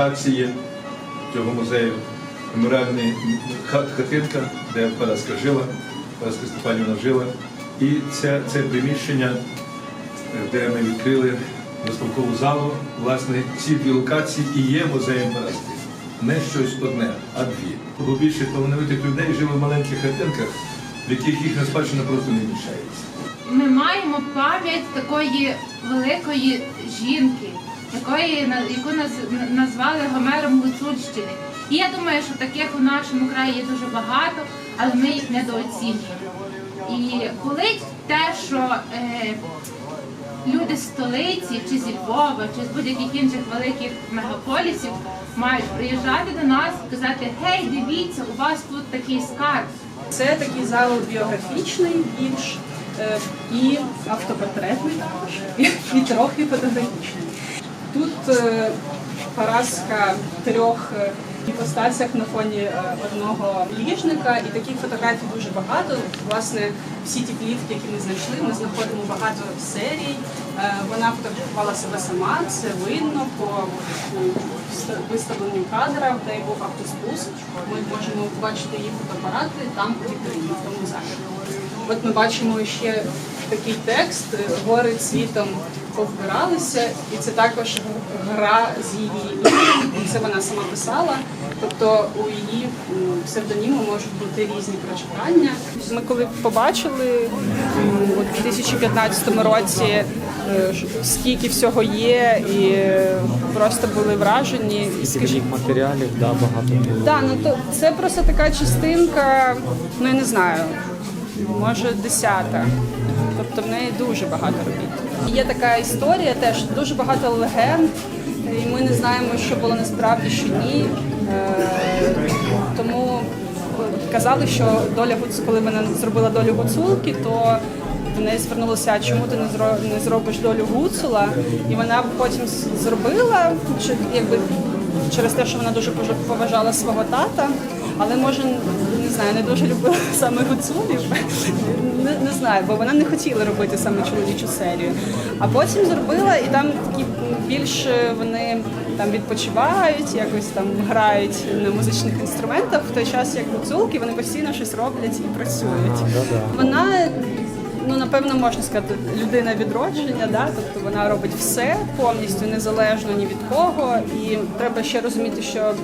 локації цього музею. Меморіальний хат, хатинка, де Параска жила, Параска Степанівна жила. І це, це приміщення, де ми відкрили виставкову залу. Власне, ці дві локації і є музеєм Параски. Не щось одне, а дві. Бо більше талановитих людей жили в маленьких хатинках, в яких їхня спадщина просто не мішається. Ми маємо пам'ять такої великої жінки, якої яку наз- назвали Гомером Гуцульщини. І я думаю, що таких у нашому краї є дуже багато, але ми їх недооцінюємо. І болить те, що е, люди з столиці, чи зі Львова, чи з будь-яких інших великих мегаполісів мають приїжджати до нас і казати: Гей, дивіться, у вас тут такий скарб. Це такий зал біографічний більш е, і автопортретний також, і трохи фотографічний. Тут е, Параска в трьох е, іпостасях на фоні е, одного ліжника, і таких фотографій дуже багато. Власне, всі ті плівки, які ми знайшли, ми знаходимо багато серій. Вона фотографувала себе сама, це видно по ст- виставленим кадрам, де був автоспуск. Ми можемо побачити її фотоапарати там в тому залі. От ми бачимо ще такий текст гори цвітом повбиралися, і це також гра з її іменем. Це вона сама писала. Тобто у її псевдоніму можуть бути різні прочитання. Ми коли побачили у 2015 році, е, скільки всього є, і е, просто були вражені. Скажіть, матеріалів, да, багато було. так, ну то це просто така частинка, ну я не знаю, може десята. Тобто в неї дуже багато робіт. Є така історія, теж дуже багато легенд, і ми не знаємо, що було насправді, що ні. Е, тому казали, що доля Гуц, коли вона зробила долю гуцулки, то до неї звернулося, чому ти не зробиш долю гуцула? І вона потім зробила, якби через те, що вона дуже поважала свого тата, але може не знаю, не дуже любила саме гуцулів. Не, не знаю, бо вона не хотіла робити саме чоловічу серію. А потім зробила, і там такі більш вони там відпочивають, якось там грають на музичних інструментах. В той час як гуцулки, вони постійно щось роблять і працюють. да-да. Вона ну напевно можна сказати, людина відродження, да? тобто вона робить все повністю незалежно ні від кого. І треба ще розуміти, що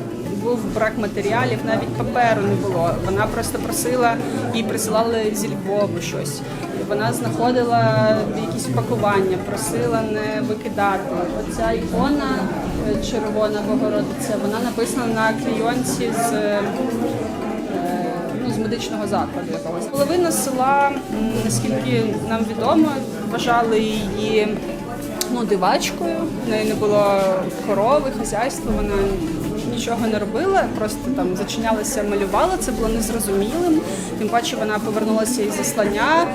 був брак матеріалів, навіть паперу не було. Вона просто просила їй присилали зі Львову щось. Вона знаходила якісь упакування, просила не викидати. Оця ікона е, червона Богородиця, вона написана на клейонці з е, ну, з медичного закладу якогось. Половина села, наскільки нам відомо, вважали її ну, дивачкою. В неї не було корови, хазяйства, вона нічого не робила, просто там зачинялася, малювала, це було незрозумілим. Тим паче вона повернулася із заслання.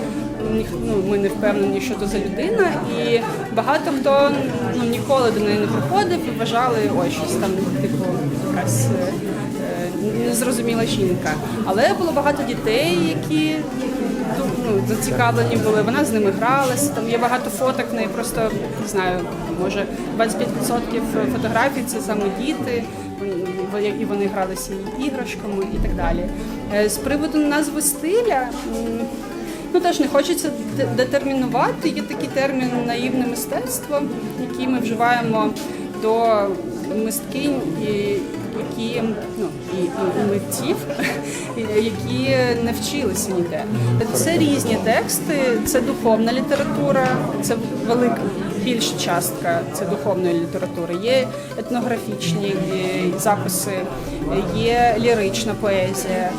Ну, ми не впевнені, що то за людина, і багато хто ну, ніколи до неї не приходив і вважали, ой, щось там, типу, якась е, е, незрозуміла жінка. Але було багато дітей, які зацікавлені були. Вона з ними гралася. Там є багато фоток, в неї просто не знаю, може 25% фотографій це саме діти. І вони гралися іграшками і так далі. Е, З приводу назви стиля. Ну теж не хочеться детермінувати. Є такий термін наївне мистецтво, який ми вживаємо до мисткинь, і, які ну і, і, митців, які не вчилися ніде. Це різні тексти, це духовна література, це велика більша частка це духовної літератури. Є етнографічні е, записи, є лірична поезія.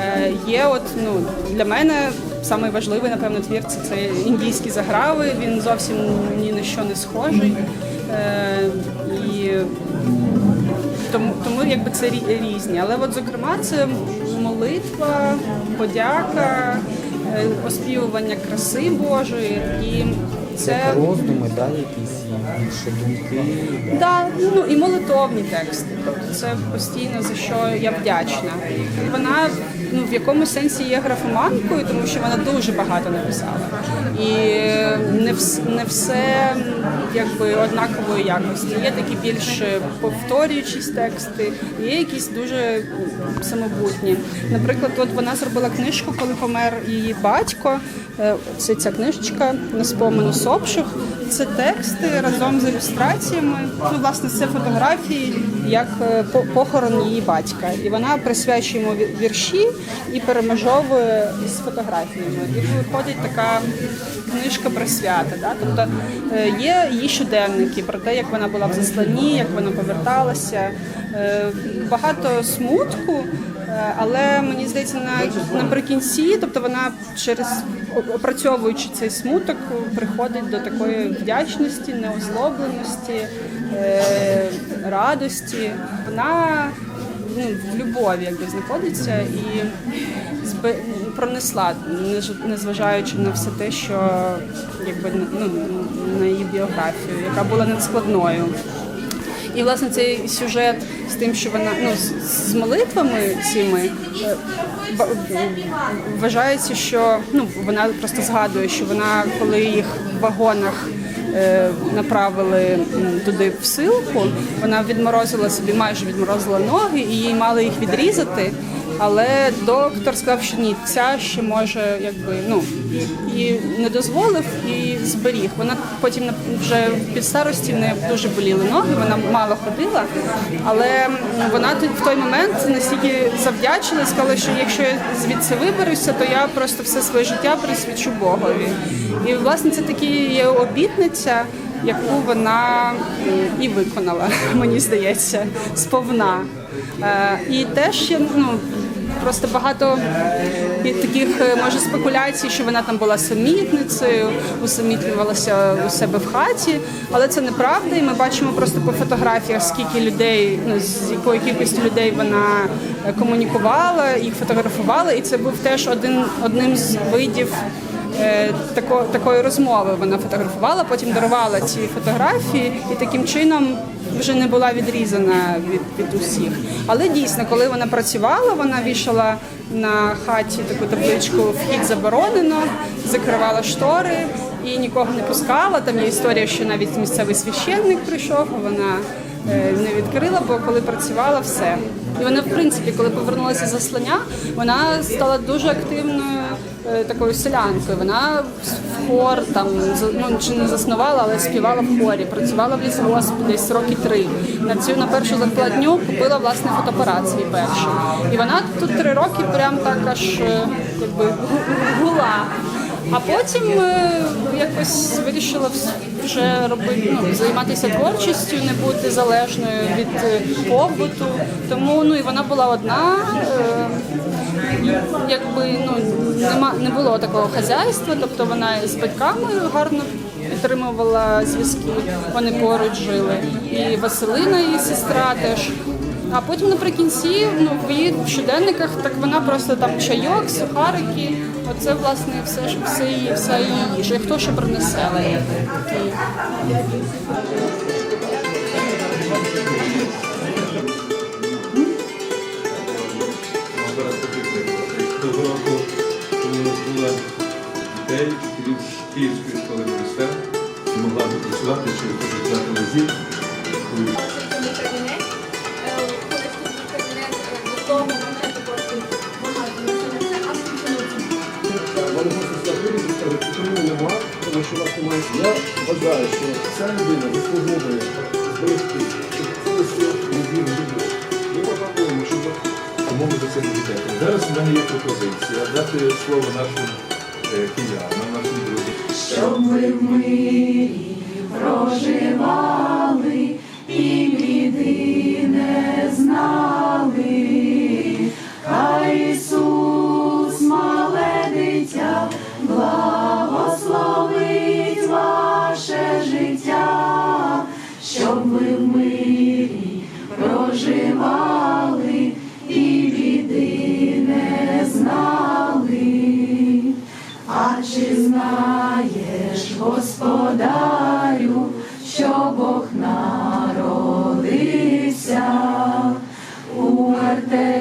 Е, Є от ну для мене самий важливий, напевно, твір це, це індійські заграви. Він зовсім ні на що не схожий. Е, і тому, тому якби це рі- різні. Але от, зокрема, це молитва, подяка, е, оспівування краси Божої і це. Роздуми, да, якісь інші думки. Да, ну і молитовні тексти. Тобто це постійно за що я вдячна. Вона ну в якомусь сенсі є графоманкою, тому що вона дуже багато написала. І не вс- не все якби однакової якості. Є такі більш повторюючісь тексти, є якісь дуже самобутні. Наприклад, от вона зробила книжку, коли помер її батько. Е, Це ця книжечка на спомену сопших. Це тексти разом з ілюстраціями. Ну, власне, це фотографії як е, по- похорон її батька. І вона присвячує йому вірші і перемежовує з фотографіями. І виходить така книжка присвята. Да? Тобто е, є її щоденники про те, як вона була в засланні, як вона поверталася. Багато смутку. Е, Але мені здається, на наприкінці, тобто вона через опрацьовуючи цей смуток, приходить до такої вдячності, неозлобленості, е, радості. Вона ну, в любові якби знаходиться і пронесла, незважаючи на все те, що якби ну, на її біографію, яка була надскладною. І власне цей сюжет з тим, що вона ну з, молитвами цими е, вважається, що ну вона просто згадує, що вона, коли їх в вагонах е, направили туди в силку, вона відморозила собі, майже відморозила ноги, і їй мали їх відрізати. Але доктор сказав, що ні, ця ще може, якби ну і не дозволив, і зберіг. Вона потім вже під старості не дуже боліли ноги, вона мало ходила, але вона тут в той момент настільки завдячила сказала, що якщо я звідси виберуся, то я просто все своє життя присвячу Богові. І власне це такі є обітниця, яку вона і виконала, мені здається, сповна. Е, І теж є ну. Просто багато і таких е, може спекуляцій, що вона там була самітницею, усамітлювалася у себе в хаті, але це неправда. І ми бачимо просто по фотографіях, скільки людей, ну з якою кількістю людей вона е, комунікувала, їх фотографувала, і це був теж один одним з видів е, тако, такої розмови вона фотографувала, потім дарувала ці фотографії, і таким чином вже не була відрізана від, від усіх. Але дійсно, коли вона працювала, вона вішала на хаті таку табличку Вхід заборонено, закривала штори і нікого не пускала. Там є історія, що навіть місцевий священник прийшов, а вона е, не відкрила, бо коли працювала, все. І вона, в принципі, коли повернулася заслання, вона стала дуже активною такою селянкою. Вона в хор там ну, чи не заснувала, але співала в хорі, працювала в лісгоспі десь роки три. На цю на першу зарплатню купила власне фотоапарат свій перший. І вона тут три роки прям так аж е, якби гула. А потім е, якось вирішила вже робити ну, займатися творчістю, не бути залежною від е, побуту. Тому ну і вона була одна. Е, якби ну нема не було такого хазяйства, тобто вона з батьками гарно підтримувала зв'язки, вони поруч жили. І Василина, її сестра теж. А потім наприкінці, ну в її щоденниках, так вона просто там чайок, сухарики. Оце власне все ж все її, вся її їжа. Хто що принесе? Вчителів з Київської школи не могла працювати через працювати лазів. Що у вас немає. Я вважаю, що ця людина заслуговує зберегти, щоб це світ любів любов. Ми пропонуємо, щоб за це будете. Зараз у мене є пропозиція дати слово нашим е, киянам, нашим друзям. Щоб ви в мирі проживали і біди не знали, А чи знаєш, Господарю, що Бог народився у мертві?